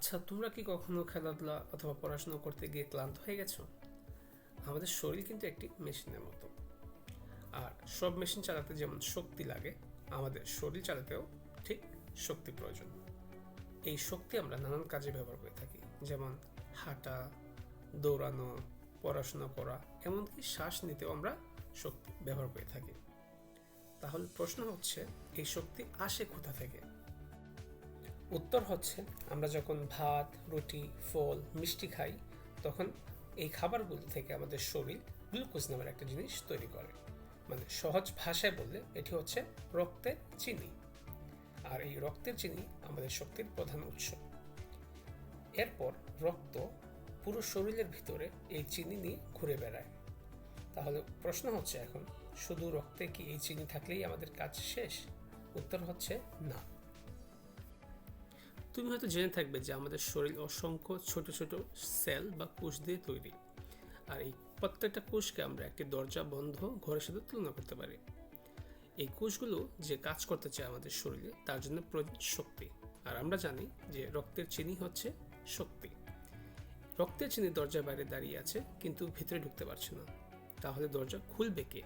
আচ্ছা তোমরা কি কখনো খেলাধুলা অথবা পড়াশোনা করতে গিয়ে ক্লান্ত হয়ে গেছো? আমাদের শরীর কিন্তু একটি মেশিনের মতো। আর সব মেশিন চালাতে যেমন শক্তি লাগে, আমাদের শরীর চালাতেও ঠিক শক্তি প্রয়োজন। এই শক্তি আমরা নানান কাজে ব্যবহার করে থাকি, যেমন হাঁটা, দৌড়ানো, পড়াশোনা করা, এমনকি শ্বাস নিতেও আমরা শক্তি ব্যবহার করে থাকি। তাহলে প্রশ্ন হচ্ছে, এই শক্তি আসে কোথা থেকে? উত্তর হচ্ছে, আমরা যখন ভাত, রুটি, ফল, মিষ্টি খাই, তখন এই খাবারগুলো থেকে আমাদের শরীর গ্লুকোজ নামের একটা জিনিস তৈরি করে। মানে সহজ ভাষায় বললে এটি হচ্ছে রক্তের চিনি। আর এই রক্তের চিনি আমাদের শক্তির প্রধান উৎস। এরপর রক্ত পুরো শরীরের ভিতরে এই চিনি নিয়ে ঘুরে বেড়ায়। তাহলে প্রশ্ন হচ্ছে এখন, শুধু রক্তে কি এই চিনি থাকলেই আমাদের কাজ শেষ? উত্তর হচ্ছে না। তুমি হয়তো জেনে থাকবে যে আমাদের শরীর অসংখ্য ছোট ছোট সেল বা কোষ দিয়ে তৈরি। আর এই প্রত্যেকটা কোষকে আমরা একটি দরজা বন্ধ ঘরের সাথে তুলনা করতে পারি। এই কোষগুলো যে কাজ করতে চায় আমাদের শরীরে, তার জন্য প্রয়োজন শক্তি। আর আমরা জানি যে রক্তের চিনি হচ্ছে শক্তি। রক্তের চিনি দরজার বাইরে দাঁড়িয়ে আছে, কিন্তু ভিতরে ঢুকতে পারছে না। তাহলে দরজা খুলবে কে?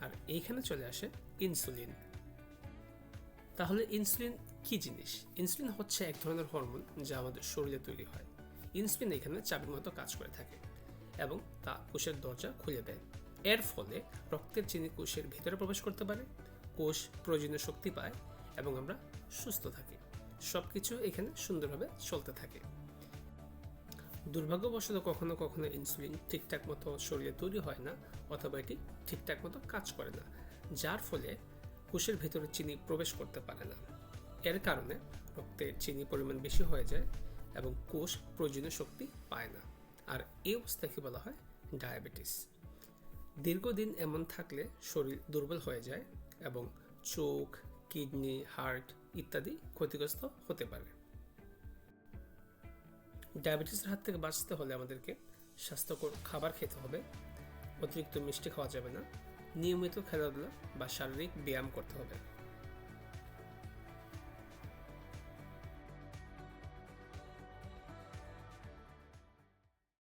আর এইখানে চলে আসে ইনসুলিন। তাহলে ইনসুলিন কি জিনিস? ইনসুলিন হচ্ছে এক ধরনের হরমোন যা আমাদের শরীরে তৈরি হয়। ইনসুলিন এখানে চাবির মতো কাজ করে থাকে এবং তা কোষের দরজা খুলে দেয়। এর ফলে রক্তের চিনি কোষের ভিতরে প্রবেশ করতে পারে, কোষ প্রয়োজনীয় শক্তি পায় এবং আমরা সুস্থ থাকি। সব কিছু এখানে সুন্দরভাবে চলতে থাকে। দুর্ভাগ্যবশত কখনো কখনো ইনসুলিন ঠিকঠাক মতো শরীরে তৈরি হয় না অথবা এটি ঠিকঠাক মতো কাজ করে না, যার ফলে কোষের ভেতরে চিনি প্রবেশ করতে পারে না। এর কারণে রক্তে চিনি পরিমাণ বেশি হয়ে যায় এবং কোষ প্রয়োজনীয় শক্তি পায় না। আর এই অবস্থাকে বলা হয় ডায়াবেটিস। দীর্ঘদিন এমন থাকলে শরীর দুর্বল হয়ে যায় এবং চোখ, কিডনি, হার্ট ইত্যাদি ক্ষতিগ্রস্ত হতে পারে। ডায়াবেটিসের হাত থেকে বাঁচতে হলে আমাদেরকে স্বাস্থ্যকর খাবার খেতে হবে। অতিরিক্ত মিষ্টি খাওয়া যাবে না। নিয়মিত খেলাধুলা বা শারীরিক ব্যায়াম করতে হবে।